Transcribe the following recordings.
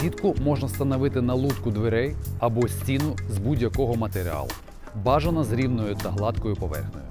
Сітку можна встановити на лутку дверей або стіну з будь-якого матеріалу. Бажано з рівною та гладкою поверхнею.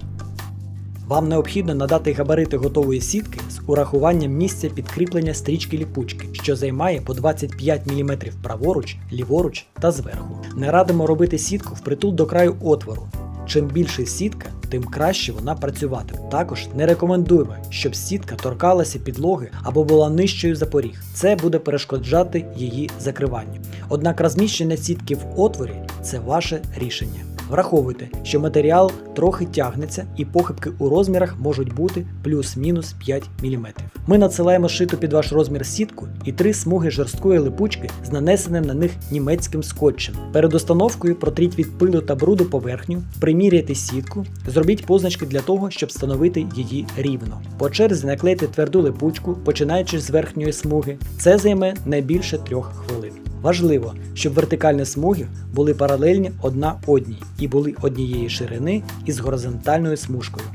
Вам необхідно надати габарити готової сітки з урахуванням місця підкріплення стрічки ліпучки, що займає по 25 мм праворуч, ліворуч та зверху. Не радимо робити сітку впритул до краю отвору. Чим більше сітка, тим краще вона працюватиме. Також не рекомендуємо, щоб сітка торкалася підлоги або була нижчою за поріг. Це буде перешкоджати її закриванню. Однак розміщення сітки в отворі це ваше рішення. Враховуйте, що матеріал трохи тягнеться і похибки у розмірах можуть бути плюс-мінус 5 мм. Ми надсилаємо шиту під ваш розмір сітку і три смуги жорсткої липучки з нанесеним на них німецьким скотчем. Перед установкою протріть від пилу та бруду поверхню, приміряйте сітку, зробіть позначки для того, щоб встановити її рівно. По черзі наклейте тверду липучку, починаючи з верхньої смуги. Це займе не більше трьох хвилин. Важливо, щоб вертикальні смуги були паралельні одна одній і були однієї ширини із горизонтальною смужкою.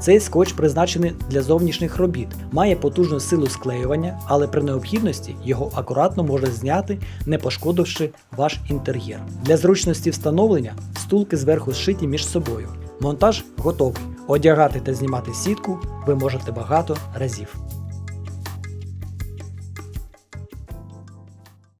Цей скотч призначений для зовнішніх робіт, має потужну силу склеювання, але при необхідності його акуратно можна зняти, не пошкодивши ваш інтер'єр. Для зручності встановлення стулки зверху зшиті між собою. Монтаж готовий. Одягати та знімати сітку ви можете багато разів.